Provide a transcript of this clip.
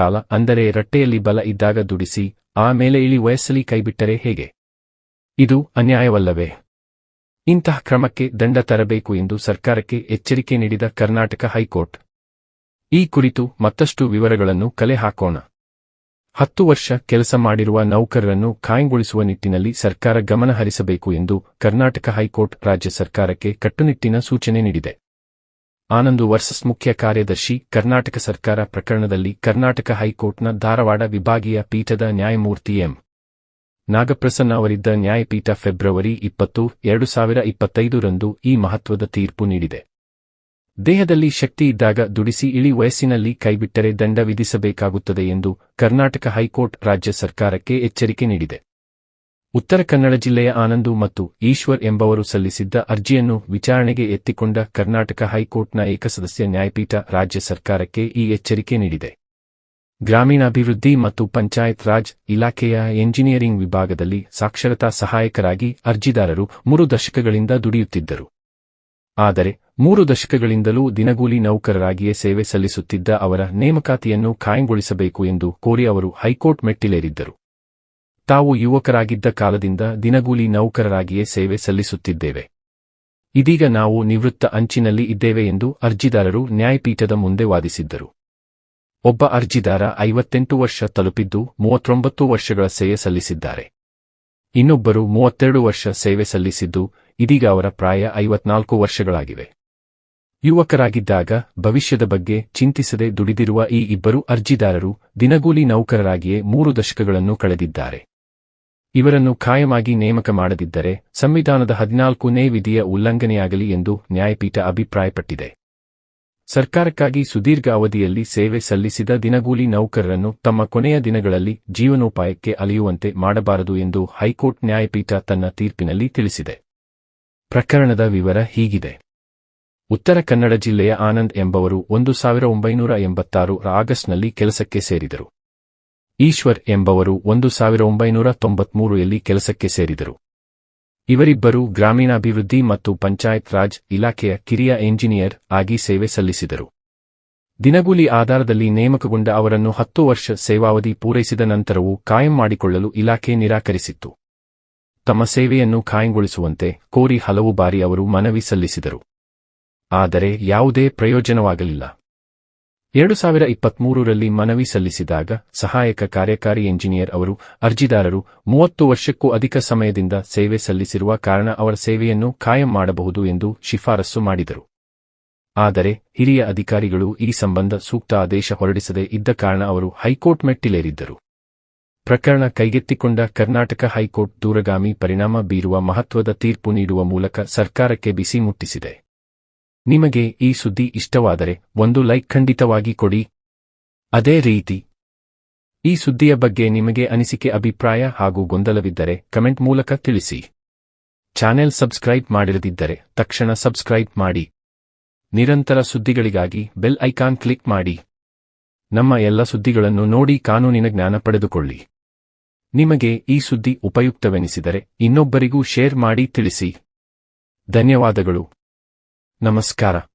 ಕಾಲ, ಅಂದರೆ ರಟ್ಟೆಯಲ್ಲಿ ಬಲ ಇದ್ದಾಗ ದುಡಿಸಿ ಆಮೇಲೆ ಇಳಿ ವಯಸ್ಸಲ್ಲಿ ಕೈಬಿಟ್ಟರೆ ಹೇಗೆ? ಇದು ಅನ್ಯಾಯವಲ್ಲವೇ? ಇಂತಹ ಕ್ರಮಕ್ಕೆ ದಂಡ ತರಬೇಕು ಎಂದು ಸರ್ಕಾರಕ್ಕೆ ಎಚ್ಚರಿಕೆ ನೀಡಿದ ಕರ್ನಾಟಕ ಹೈಕೋರ್ಟ್. ಈ ಕುರಿತು ಮತ್ತಷ್ಟು ವಿವರಗಳನ್ನು ಕಲೆ ಹಾಕೋಣ. ಹತ್ತು ವರ್ಷ ಕೆಲಸ ಮಾಡಿರುವ ನೌಕರರನ್ನು ಖಾಯಂಗೊಳಿಸುವ ನಿಟ್ಟಿನಲ್ಲಿ ಸರ್ಕಾರ ಗಮನ ಹರಿಸಬೇಕು ಎಂದು ಕರ್ನಾಟಕ ಹೈಕೋರ್ಟ್ ರಾಜ್ಯ ಸರ್ಕಾರಕ್ಕೆ ಕಟ್ಟುನಿಟ್ಟಿನ ಸೂಚನೆ ನೀಡಿದೆ. ಆನಂದು ವರ್ಸಸ್ ಮುಖ್ಯ ಕಾರ್ಯದರ್ಶಿ, ಕರ್ನಾಟಕ ಸರ್ಕಾರ ಪ್ರಕರಣದಲ್ಲಿ ಕರ್ನಾಟಕ ಹೈಕೋರ್ಟ್ನ ಧಾರವಾಡ ವಿಭಾಗೀಯ ಪೀಠದ ನ್ಯಾಯಮೂರ್ತಿ ಎಂ. ನಾಗಪ್ರಸನ್ನ ಅವರಿದ್ದ ನ್ಯಾಯಪೀಠ ಫೆಬ್ರವರಿ ಇಪ್ಪತ್ತು, ಎರಡು ಸಾವಿರ ಇಪ್ಪತ್ತೈದರಂದು ಈ ಮಹತ್ವದ ತೀರ್ಪು ನೀಡಿದೆ. ದೇಹದಲ್ಲಿ ಶಕ್ತಿ ಇದ್ದಾಗ ದುಡಿಸಿ ಇಳಿ ವಯಸ್ಸಿನಲ್ಲಿ ಕೈಬಿಟ್ಟರೆ ದಂಡ ವಿಧಿಸಬೇಕಾಗುತ್ತದೆ ಎಂದು ಕರ್ನಾಟಕ ಹೈಕೋರ್ಟ್ ರಾಜ್ಯ ಸರ್ಕಾರಕ್ಕೆ ಎಚ್ಚರಿಕೆ ನೀಡಿದೆ. ಉತ್ತರ ಕನ್ನಡ ಜಿಲ್ಲೆಯ ಆನಂದು ಮತ್ತು ಈಶ್ವರ್ ಎಂಬವರು ಸಲ್ಲಿಸಿದ್ದ ಅರ್ಜಿಯನ್ನು ವಿಚಾರಣೆಗೆ ಎತ್ತಿಕೊಂಡ ಕರ್ನಾಟಕ ಹೈಕೋರ್ಟ್ನ ಏಕಸದಸ್ಯ ನ್ಯಾಯಪೀಠ ರಾಜ್ಯ ಸರ್ಕಾರಕ್ಕೆ ಈ ಎಚ್ಚರಿಕೆ ನೀಡಿದೆ. ಗ್ರಾಮೀಣಾಭಿವೃದ್ಧಿ ಮತ್ತು ಪಂಚಾಯತ್ ರಾಜ್ ಇಲಾಖೆಯ ಎಂಜಿನಿಯರಿಂಗ್ ವಿಭಾಗದಲ್ಲಿ ಸಾಕ್ಷರತಾ ಸಹಾಯಕರಾಗಿ ಅರ್ಜಿದಾರರು ಮೂರು ದಶಕಗಳಿಂದ ದುಡಿಯುತ್ತಿದ್ದರು. ಆದರೆ, ಮೂರು ದಶಕಗಳಿಂದಲೂ ದಿನಗೂಲಿ ನೌಕರರಾಗಿಯೇ ಸೇವೆ ಸಲ್ಲಿಸುತ್ತಿದ್ದ ಅವರ ನೇಮಕಾತಿಯನ್ನು ಖಾಯಂಗೊಳಿಸಬೇಕು ಎಂದು ಕೋರಿ ಅವರು ಹೈಕೋರ್ಟ್ ಮೆಟ್ಟಿಲೇರಿದ್ದರು. ತಾವು ಯುವಕರಾಗಿದ್ದ ಕಾಲದಿಂದ ದಿನಗೂಲಿ ನೌಕರರಾಗಿಯೇ ಸೇವೆ ಸಲ್ಲಿಸುತ್ತಿದ್ದೇವೆ. ಇದೀಗ ನಾವು ನಿವೃತ್ತ ಅಂಚಿನಲ್ಲಿ ಇದ್ದೇವೆ ಎಂದು ಅರ್ಜಿದಾರರು ನ್ಯಾಯಪೀಠದ ಮುಂದೆ ವಾದಿಸಿದ್ದರು. ಒಬ್ಬ ಅರ್ಜಿದಾರ ಐವತ್ತೆಂಟು ವರ್ಷ ತಲುಪಿದ್ದು ಮೂವತ್ತೊಂಬತ್ತು ವರ್ಷಗಳ ಸೇವೆ ಸಲ್ಲಿಸಿದ್ದಾರೆ. ಇನ್ನೊಬ್ಬರು ಮೂವತ್ತೆರಡು ವರ್ಷ ಸೇವೆ ಸಲ್ಲಿಸಿದ್ದು ಇದೀಗ ಅವರ ಪ್ರಾಯ ಐವತ್ನಾಲ್ಕು ವರ್ಷಗಳಾಗಿವೆ. ಯುವಕರಾಗಿದ್ದಾಗ ಭವಿಷ್ಯದ ಬಗ್ಗೆ ಚಿಂತಿಸದೆ ದುಡಿದಿರುವ ಈ ಇಬ್ಬರು ಅರ್ಜಿದಾರರು ದಿನಗೂಲಿ ನೌಕರರಾಗಿಯೇ ಮೂರು ದಶಕಗಳನ್ನು ಕಳೆದಿದ್ದಾರೆ. ಇವರನ್ನು ಖಾಯಮಾಗಿ ನೇಮಕ ಮಾಡದಿದ್ದರೆ ಸಂವಿಧಾನದ ಹದಿನಾಲ್ಕನೇ ವಿಧಿಯ ಉಲ್ಲಂಘನೆಯಾಗಲಿ ಎಂದು ನ್ಯಾಯಪೀಠ ಅಭಿಪ್ರಾಯಪಟ್ಟಿದೆ. ಸರ್ಕಾರಕ್ಕಾಗಿ ಸುದೀರ್ಘ ಅವಧಿಯಲ್ಲಿ ಸೇವೆ ಸಲ್ಲಿಸಿದ ದಿನಗೂಲಿ ನೌಕರರನ್ನು ತಮ್ಮ ಕೊನೆಯ ದಿನಗಳಲ್ಲಿ ಜೀವನೋಪಾಯಕ್ಕೆ ಅಲಿಯುವಂತೆ ಮಾಡಬಾರದು ಎಂದು ಹೈಕೋರ್ಟ್ ನ್ಯಾಯಪೀಠ ತನ್ನ ತೀರ್ಪಿನಲ್ಲಿ ತಿಳಿಸಿದೆ. ಪ್ರಕರಣದ ವಿವರ ಹೀಗಿದೆ. ಉತ್ತರ ಕನ್ನಡ ಜಿಲ್ಲೆಯ ಆನಂದ್ ಎಂಬವರು ಒಂದು ಸಾವಿರ ಒಂಬೈನೂರ ಎಂಬತ್ತಾರು ಆಗಸ್ಟ್ನಲ್ಲಿ ಕೆಲಸಕ್ಕೆ ಸೇರಿದರು. ಈಶ್ವರ್ ಎಂಬವರು ಒಂದು ಸಾವಿರ ಒಂಬೈನೂರ ತೊಂಬತ್ಮೂರರಲ್ಲಿ ಕೆಲಸಕ್ಕೆ ಸೇರಿದರು. ಇವರಿಬ್ಬರು ಗ್ರಾಮೀಣಾಭಿವೃದ್ಧಿ ಮತ್ತು ಪಂಚಾಯತ್ ರಾಜ್ ಇಲಾಖೆಯ ಕಿರಿಯ ಎಂಜಿನಿಯರ್ ಆಗಿ ಸೇವೆ ಸಲ್ಲಿಸಿದರು. ದಿನಗೂಲಿ ಆಧಾರದಲ್ಲಿ ನೇಮಕಗೊಂಡ ಅವರನ್ನು ಹತ್ತು ವರ್ಷ ಸೇವಾವಧಿ ಪೂರೈಸಿದ ನಂತರವೂ ಕಾಯಂ ಮಾಡಿಕೊಳ್ಳಲು ಇಲಾಖೆ ನಿರಾಕರಿಸಿತ್ತು. ತಮ್ಮ ಸೇವೆಯನ್ನು ಖಾಯಂಗೊಳಿಸುವಂತೆ ಕೋರಿ ಹಲವು ಬಾರಿ ಅವರು ಮನವಿ ಸಲ್ಲಿಸಿದರು. ಆದರೆ ಯಾವುದೇ ಪ್ರಯೋಜನವಾಗಲಿಲ್ಲ. ಎರಡು ಸಾವಿರ ಇಪ್ಪತ್ಮೂರರಲ್ಲಿ ಮನವಿ ಸಲ್ಲಿಸಿದಾಗ ಸಹಾಯಕ ಕಾರ್ಯಕಾರಿ ಎಂಜಿನಿಯರ್ ಅವರು, ಅರ್ಜಿದಾರರು, ಮೂವತ್ತು ವರ್ಷಕ್ಕೂ ಅಧಿಕ ಸಮಯದಿಂದ ಸೇವೆ ಸಲ್ಲಿಸಿರುವ ಕಾರಣ ಅವರ ಸೇವೆಯನ್ನು ಕಾಯಂ ಮಾಡಬಹುದು ಎಂದು ಶಿಫಾರಸ್ಸು ಮಾಡಿದರು. ಆದರೆ, ಹಿರಿಯ ಅಧಿಕಾರಿಗಳು ಈ ಸಂಬಂಧ ಸೂಕ್ತ ಆದೇಶ ಹೊರಡಿಸದೆ ಇದ್ದ ಕಾರಣ ಅವರು ಹೈಕೋರ್ಟ್ ಮೆಟ್ಟಿಲೇರಿದ್ದರು. ಪ್ರಕರಣ ಕೈಗೆತ್ತಿಕೊಂಡ ಕರ್ನಾಟಕ ಹೈಕೋರ್ಟ್ ದೂರಗಾಮಿ ಪರಿಣಾಮ ಬೀರುವ ಮಹತ್ವದ ತೀರ್ಪು ನೀಡುವ ಮೂಲಕ ಸರ್ಕಾರಕ್ಕೆ ಬಿಸಿ ಮುಟ್ಟಿಸಿದೆ. ನಿಮಗೆ ಈ ಸುದ್ದಿ ಇಷ್ಟವಾದರೆ ಒಂದು ಲೈಕ್ ಖಂಡಿತವಾಗಿ ಕೊಡಿ. ಅದೇ ರೀತಿ, ಈ ಸುದ್ದಿಯ ಬಗ್ಗೆ ನಿಮಗೆ ಅನಿಸಿಕೆ, ಅಭಿಪ್ರಾಯ ಹಾಗೂ ಗೊಂದಲವಿದ್ದರೆ ಕಮೆಂಟ್ ಮೂಲಕ ತಿಳಿಸಿ. ಚಾನೆಲ್ ಸಬ್ಸ್ಕ್ರೈಬ್ ಮಾಡಿರದಿದ್ದರೆ ತಕ್ಷಣ ಸಬ್ಸ್ಕ್ರೈಬ್ ಮಾಡಿ. ನಿರಂತರ ಸುದ್ದಿಗಳಿಗಾಗಿ ಬೆಲ್ ಐಕಾನ್ ಕ್ಲಿಕ್ ಮಾಡಿ. ನಮ್ಮ ಎಲ್ಲ ಸುದ್ದಿಗಳನ್ನು ನೋಡಿ ಕಾನೂನಿನ ಜ್ಞಾನ ಪಡೆದುಕೊಳ್ಳಿ. ನಿಮಗೆ ಈ ಸುದ್ದಿ ಉಪಯುಕ್ತವೆನಿಸಿದರೆ ಇನ್ನೊಬ್ಬರಿಗೂ ಶೇರ್ ಮಾಡಿ ತಿಳಿಸಿ. ಧನ್ಯವಾದಗಳು. Namaskara.